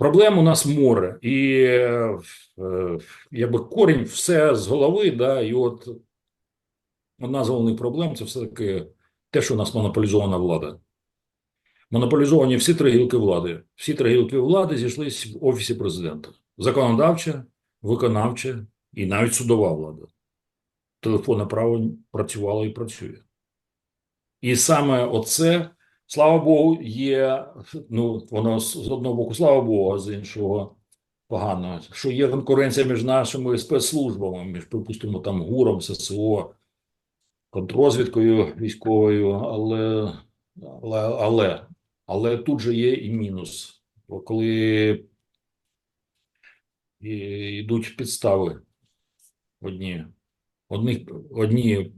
Проблем у нас море, і е, якби корінь все з голови, да, і от одна з головних проблем це все-таки те, що у нас монополізована влада. Монополізовані всі три гілки влади. Всі три гілки влади зійшлись в офісі президента: законодавча, виконавча і навіть судова влада. Телефонне право працювало і працює. І саме оце, слава Богу, є. Ну, воно з одного боку, слава Богу, з іншого погано, що є конкуренція між нашими спецслужбами, між, припустимо, там ГУРом, ССО, контррозвідкою військовою, але, але, але, але тут же є і мінус. Коли йдуть підстави одні, одних, одні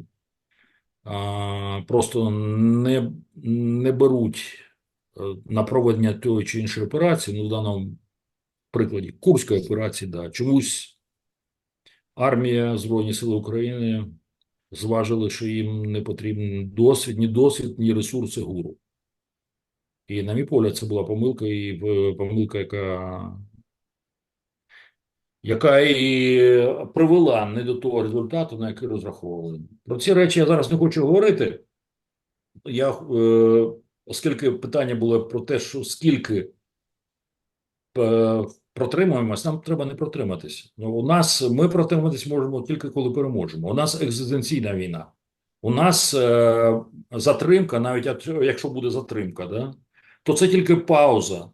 просто не, не беруть е, на проведення тої чи іншої операції, ну, в даному прикладі Курської операції, да, чомусь армія Збройні Сили України зважили, що їм не потрібен досвід, ні досвід, ні ресурси ГУРу. І, на мій погляд, це була помилка, і е, помилка, яка, яка і привела не до того результату, на який розраховували. Про ці речі я зараз не хочу говорити. Я, е, оскільки питання було про те, що скільки е, протримуємось, нам треба не протриматися. Ну, у нас ми протриматись можемо тільки коли переможемо. У нас екзистенційна війна. У нас е, затримка, навіть якщо буде затримка, да, то це тільки пауза,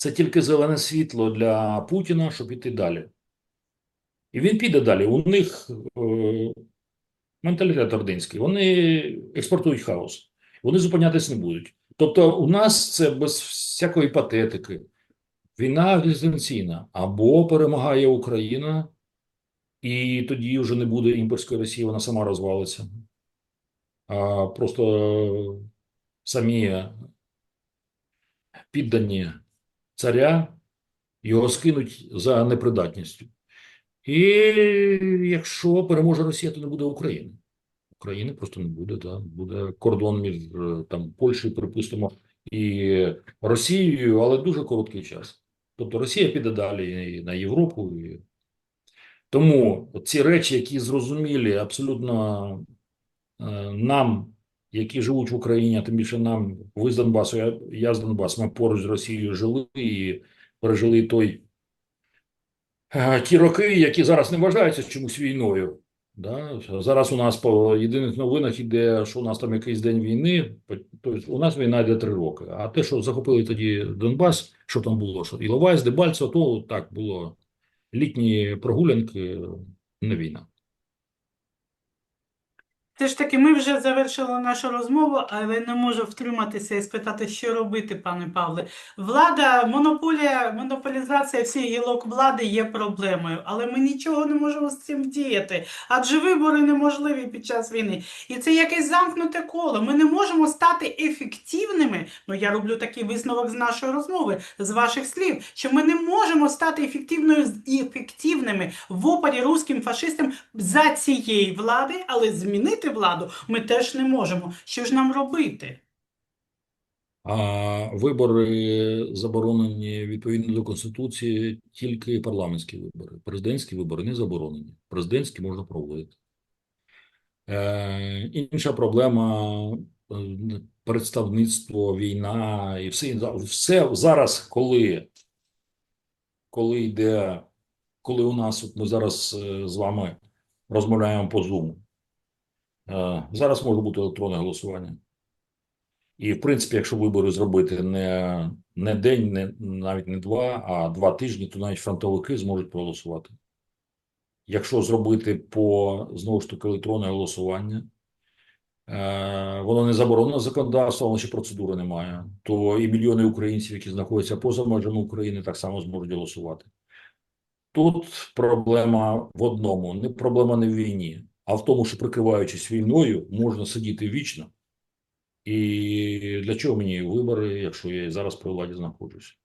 це тільки зелене світло для Путіна, щоб іти далі. І він піде далі. У них е, менталітет ординський. Вони експортують хаос. Вони зупинятись не будуть. Тобто, у нас це без всякої патетики. Війна екзистенційна. Або перемагає Україна, і тоді вже не буде імперської Росії, вона сама розвалиться. А просто самі піддані царя його скинуть за непридатністю. І якщо переможе Росія, то не буде України. України просто не буде, да? буде кордон між е, там Польщею, припустимо, і Росією, але дуже короткий час. Тобто Росія піде далі і на Європу. І... Тому ці речі, які зрозумілі абсолютно е, нам, які живуть в Україні, а тим більше нам, ви з Донбасу, я, я з Донбасу, ми поруч з Росією жили і пережили той е, ті роки, які зараз не вважаються чомусь війною. Да? Зараз у нас по єдиних новинах іде, що у нас там якийсь день війни. Тобто у нас війна йде три роки. А те, що захопили тоді Донбас, що там було? Що Іловайськ, Дебальцево, то так було літні прогулянки, не війна. Все ж таки, ми вже завершили нашу розмову, але не можу втриматися і спитати, що робити, пане Павле. Влада, монополія, монополізація всіх гілок влади є проблемою, але ми нічого не можемо з цим вдіяти, адже вибори неможливі під час війни. І це якесь замкнуте коло. Ми не можемо стати ефективними. Ну, я роблю такий висновок з нашої розмови, з ваших слів, що ми не можемо стати ефективною ефективними в опорі руським фашистам за цієї влади, але змінити владу ми теж не можемо. Що ж нам робити? А вибори заборонені відповідно до Конституції, тільки парламентські вибори. Президентські вибори не заборонені. Президентські можна проводити. Е, інша проблема е, представництво, війна і все, все зараз, коли, коли йде, коли у нас, от ми зараз е, з вами розмовляємо по Zoom, зараз може бути електронне голосування. І, в принципі, якщо вибори зробити не, не день, не, навіть не два, а два тижні, то навіть фронтовики зможуть проголосувати. Якщо зробити по знову ж таки електронне голосування, е, воно не заборонено законодавством, але ще процедури немає, то і мільйони українців, які знаходяться поза межами України, так само зможуть голосувати. Тут проблема в одному: не проблема не в війні, а в тому, що прикриваючись війною, можна сидіти вічно. І для чого мені вибори, якщо я зараз при владі знаходжусь?